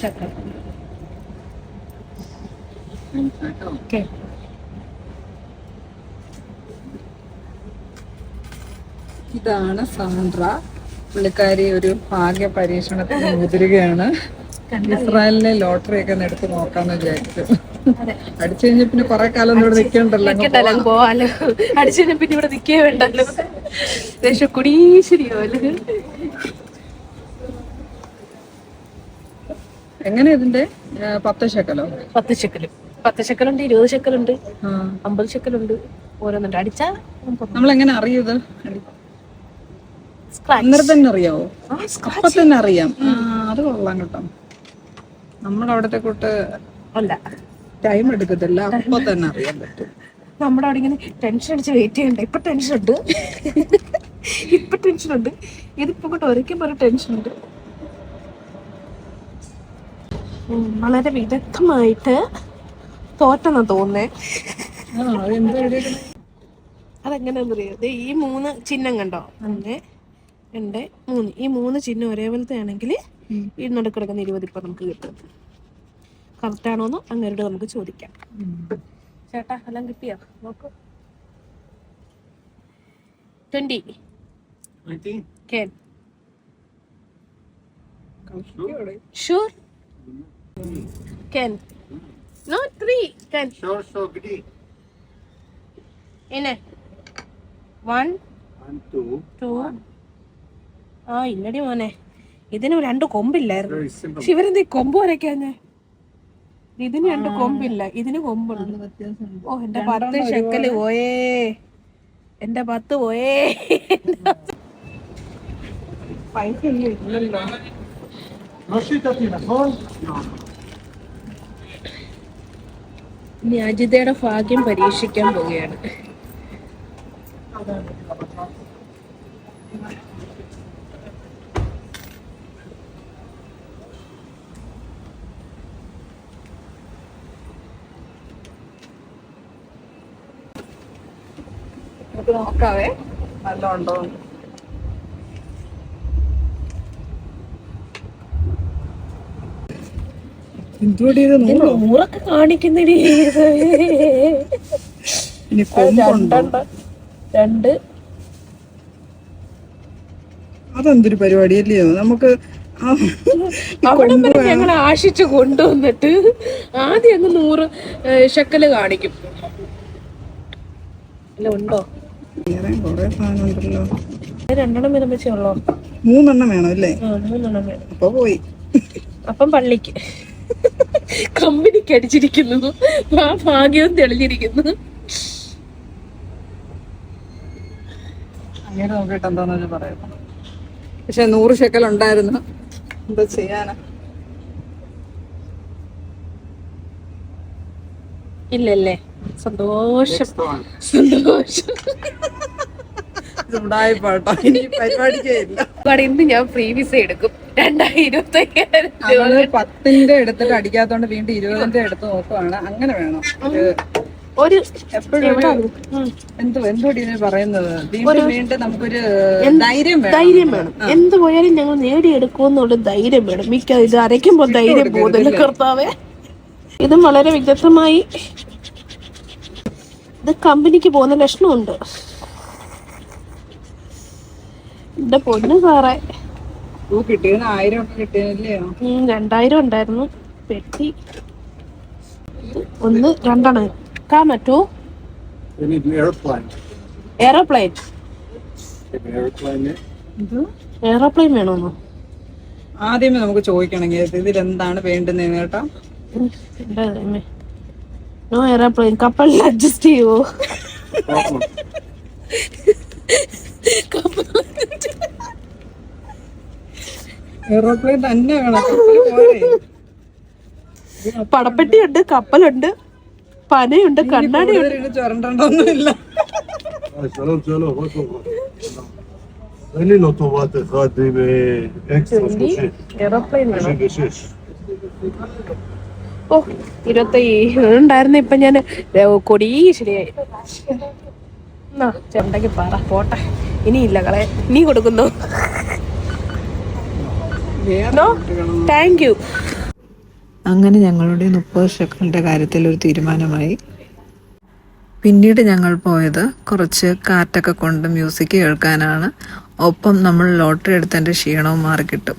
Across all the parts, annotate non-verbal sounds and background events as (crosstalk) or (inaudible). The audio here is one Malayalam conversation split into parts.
ശക്കല ഓക്കെ. ഇതാണ് സാന്ദ്ര. പുള്ളിക്കാരി ഒരു ഭാഗ്യ പരീക്ഷണത്തിന് മുതിരുകയാണ്. ഇസ്രായേലിലെ ലോട്ടറി ഒക്കെ എടുത്ത് നോക്കാന്ന് വിചാരിച്ചു. അടിച്ചു കഴിഞ്ഞ പിന്നെ കൊറേ കാലം ഇവിടെ നിക്കണ്ടല്ലോ അടിച്ചു കഴിഞ്ഞ പിന്നെ ഇവിടെ നിൽക്കേ വേണ്ടല്ലോ. ദേശം കുടീശ്വരിയോൽ എങ്ങനെ ഇതിന്റെ പത്ത് ശക്കലോ പത്ത് ശക്കലും പത്ത് ശക്കലുണ്ട് ഇരുപത് ശക്കലുണ്ട്. അമ്പത് ശക്കലുണ്ട് ഓരോന്നുണ്ട്. അടിച്ചാ നമ്മൾ എങ്ങനെ സ്ക്രാച്ച് അന്നേരം തന്നെ അറിയാവോ? അപ്പൊ തന്നെ അറിയാം. അത് കൊള്ളാം കേട്ടോ. നമ്മുടെ അവിടത്തെ കൂട്ട് അല്ല. ടൈം എടുക്കത്തില്ല. അപ്പൊ തന്നെ അറിയാൻ പറ്റും. നമ്മുടെ അവിടെ ഇങ്ങനെ ടെൻഷൻ അടിച്ച് വെയിറ്റ് ചെയ്യണ്ട? ഇപ്പൊ ടെൻഷൻ ഉണ്ട്. (laughs) ഇപ്പൊ ടെൻഷൻ ഉണ്ട്. ഇതിപ്പോ ഒരിക്കലും ഒരു ടെൻഷൻ ഉണ്ട്. വളരെ വിദഗ്ധമായിട്ട് തോറ്റെന്നാ തോന്നുന്നേ. അതെങ്ങനെയാന്ന് അറിയാം എഴുതിയേക്കുന്നെ? അതെങ്ങനെയാണെന്നറിയോ ഈ മൂന്ന് ചിഹ്നം കണ്ടോ? അങ്ങനെ രണ്ട് മൂന്ന്. ഈ മൂന്ന് ചിഹ്നം ഒരേപോലത്തെ ആണെങ്കിൽ ഈ നടുക്ക് കിടക്കുന്ന ഇരുപത് ഇപ്പൊ നമുക്ക് കിട്ടും. കറക്റ്റ് ആണോന്ന് അങ്ങേരോട് നമുക്ക് ചോദിക്കാം. ചേട്ടാ എല്ലാം കിട്ടിയോ? നോക്കൂ. ട്വന്റി. കേൻ കളിക്കോടെ. No, three. Can. Sure, sure, goody. ഇനെ വൺ One, two. ടു ആ ഇല്ലടി മോനെ. ഇതിന് രണ്ട് കൊമ്പില്ലായിരുന്നു. പക്ഷെ ഇവരെന്ത് കൊമ്പ് വരയ്ക്കാഞ്ഞേ? ഇതിന് രണ്ട് കൊമ്പില്ല. ഇതിന് കൊമ്പുണ്ട്. ഓ എന്റെ പത്ത് ഷെക്കൽ പോയേ. എന്റെ പത്ത് പോയേ. പൈസ ഒന്നും ഇല്ലല്ലോ. לא שיטתי, נכון? ഇനി അജിതയുടെ ഭാഗ്യം പരീക്ഷിക്കാൻ പോവുകയാണ് നമുക്ക് നോക്കാവേ നല്ല ഉണ്ടോ നൂറൊക്കെ കാണിക്കുന്നടി. രണ്ട്. അതെന്തൊരു പരിപാടി അല്ലയോ നമുക്ക് ഞങ്ങൾ ആശിച്ചു കൊണ്ടുവന്നിട്ട് ആദ്യം അങ്ങ് നൂറ് ശക്കൽ കാണിക്കും. അല്ല ഉണ്ടോ? രണ്ടെണ്ണം ഉള്ളോ? മൂന്നെണ്ണം വേണം അല്ലേ? മൂന്നെണ്ണം വേണം. അപ്പൊ പോയി. അപ്പം പള്ളിക്ക്. കമ്പനിക്ക് അടിച്ചിരിക്കുന്നു. ആ ഭാഗ്യവും തെളിഞ്ഞിരിക്കുന്നു. അങ്ങനെ നോക്കിയിട്ട് എന്താന്ന് പറയുന്നത് പറയാം. പക്ഷെ നൂറ് ശക്കൽ ഉണ്ടായിരുന്നു. എന്താ ചെയ്യാനാ? ഇല്ലല്ലേ? സന്തോഷം. സന്തോഷം. സന്തോഷം ചൂടായിപ്പോട്ടോ ഇനി പരിപാടിക്കേ ഇല്ല. അവിടെ ഇന്ന് ഞാൻ ഫ്രീ വിസ എടുക്കും. രണ്ടായിരം ഇരുപത്തി അയ്യായിരം അവൾ പത്തിന്റെ എടുത്തിട്ട് അടിക്കാത്തോണ്ട് വീണ്ടും ഇരുപതിന്റെ എടുത്ത് നോക്കുവാണ്. അങ്ങനെ വേണം. ഒരു ഒരു എപ്പോഴും ഒരു എന്ത് ഇതിന് പറയുന്നത്? വീണ്ടും വീണ്ടും നമുക്കൊരു ധൈര്യം വേണം. ധൈര്യം വേണം. എന്ത് പോയാലും ഞങ്ങൾ നേടിയെടുക്കുമെന്നുള്ള ധൈര്യം വേണം. മിക്ക ഇത് അരയ്ക്കുമ്പോ ധൈര്യം പോകുന്നില്ല കർത്താവേ. ഇതും വളരെ വിദഗ്ധമായി ഇത് കമ്പനിക്ക് പോകുന്ന ലക്ഷണമുണ്ട്. എന്റെ പൊന്ന് സാറേ. രണ്ടായിരം ഉണ്ടായിരുന്നു. പെട്ടി. ഒന്ന് രണ്ടെണ്ണം. കാമറ്റോ പറ്റൂ. എയറോപ്ലെയിൻ എയറോപ്ലെയിൻ വേണമെന്നോ ആദ്യമേ നമുക്ക് ചോദിക്കണമെങ്കിൽ ഇതിൽ എന്താണ് വേണ്ടുന്നതെന്ന് കേട്ടോ. നോ എയറോപ്ലെയിൻ കപ്പലിൽ അഡ്ജസ്റ്റ് ചെയ്യുവോ. (laughs) പടപ്പെട്ടിയുണ്ട് കപ്പലുണ്ട് പനയുണ്ട് കണ്ണാടിയുണ്ട് ഓ ഇരുപത്തി ഉണ്ടായിരുന്ന ഇപ്പൊ ഞാൻ കൊടിയ ശരിയായി. എന്നാ ചെണ്ടയ്ക്ക് പറ പോട്ടെ. ഇനിയില്ല കളെ നീ കൊടുക്കുന്നു. താങ്ക് യു അങ്ങനെ ഞങ്ങളുടെ മുപ്പത് ഷെക്കലിന്റെ കാര്യത്തിൽ ഒരു തീരുമാനമായി. പിന്നീട് ഞങ്ങൾ പോയത് കുറച്ച് കാറ്റൊക്കെ കൊണ്ട് മ്യൂസിക് കേൾക്കാനാണ്. ഒപ്പം നമ്മൾ ലോട്ടറി എടുത്തതിന്റെ ക്ഷീണവും മാറിക്കിട്ടും.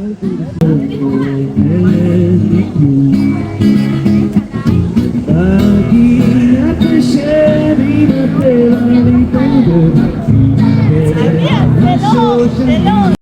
you.